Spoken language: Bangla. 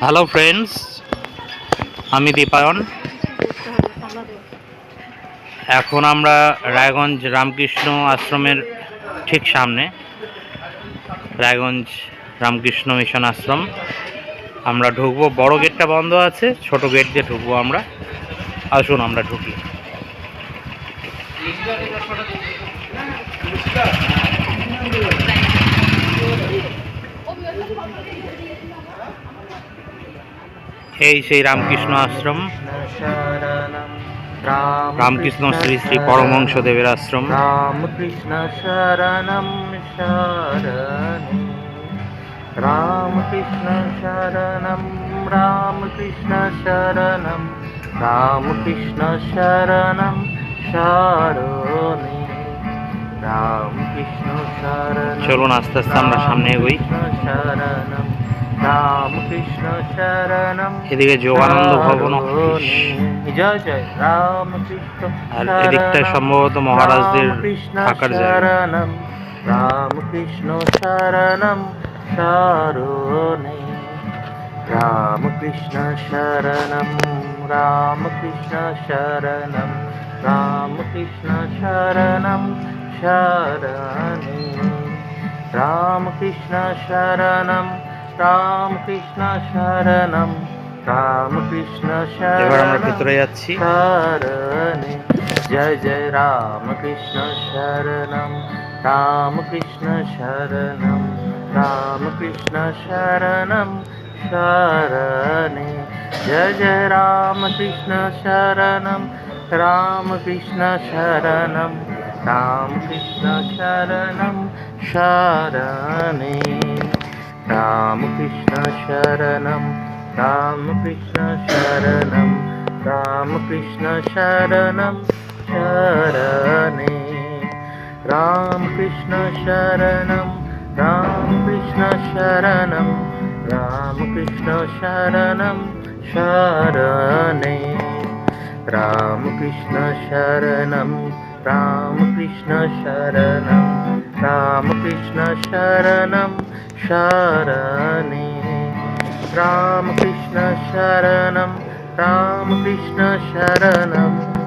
হ্যালো ফ্রেন্ডস আমি দীপায়ন। এখন আমরা রায়গঞ্জ রামকৃষ্ণ আশ্রমের ঠিক সামনে। রায়গঞ্জ রামকৃষ্ণ মিশন আশ্রম। আমরা ঢুকবো। বড় গেটটা বন্ধ আছে, ছোট গেট দিয়ে ঢুকবো আমরা। আসুন, আমরা ঢুকি। এই সেই রামকৃষ্ণ আশ্রম। রামকৃষ্ণ শ্রী শ্রী পরমহংস দেবের আশ্রম। রামকৃষ্ণ শরণম শরণি। রামকৃষ্ণ শরণম রামকৃষ্ণ শরণম রামকৃষ্ণ শরণম শরণি। রামকৃষ্ণ শরণম চলুন আস্তে আস্তে আমরা সামনে এগোই। শরণম। রামকৃষ্ণ শরণম এদিকে যোগানন্দ ভবন জয় জয় রামকৃষ্ণ আর এদিকটায় সম্ভবত মহারাজদের থাকার জায়গা। রামকৃষ্ণ শরণম শরণে রামকৃষ্ণ শরণম রামকৃষ্ণ শরণম রামকৃষ্ণ শরণম শরণে রামকৃষ্ণ শরণম রামকৃষ্ণ শরণম রামকৃষ্ণ শরণ এবার আমরা ভিতরে যাচ্ছি। শরণে। জয় জয় রামকৃষ্ণ শরণম রামকৃষ্ণ শরণম রামকৃষ্ণ শরণম শরণে। জয় জয় রামকৃষ্ণ শরণম রামকৃষ্ণ শরণম রামকৃষ্ণ শরণম শরণে। रामकृष्णशरणं रामकृष्णशरणं रामकृष्णशरणं शरणे रामकृष्णशरणं रामकृष्णशरणं रामकृष्णशरणं शरणे रामकृष्णशरणं शरणं रामकृष्ण शरणं शरणे रामकृष्ण शरणं रामकृष्ण शरणं रामकृष्ण शरणं शरणे रामकृष्ण शरणं रामकृष्ण शरणं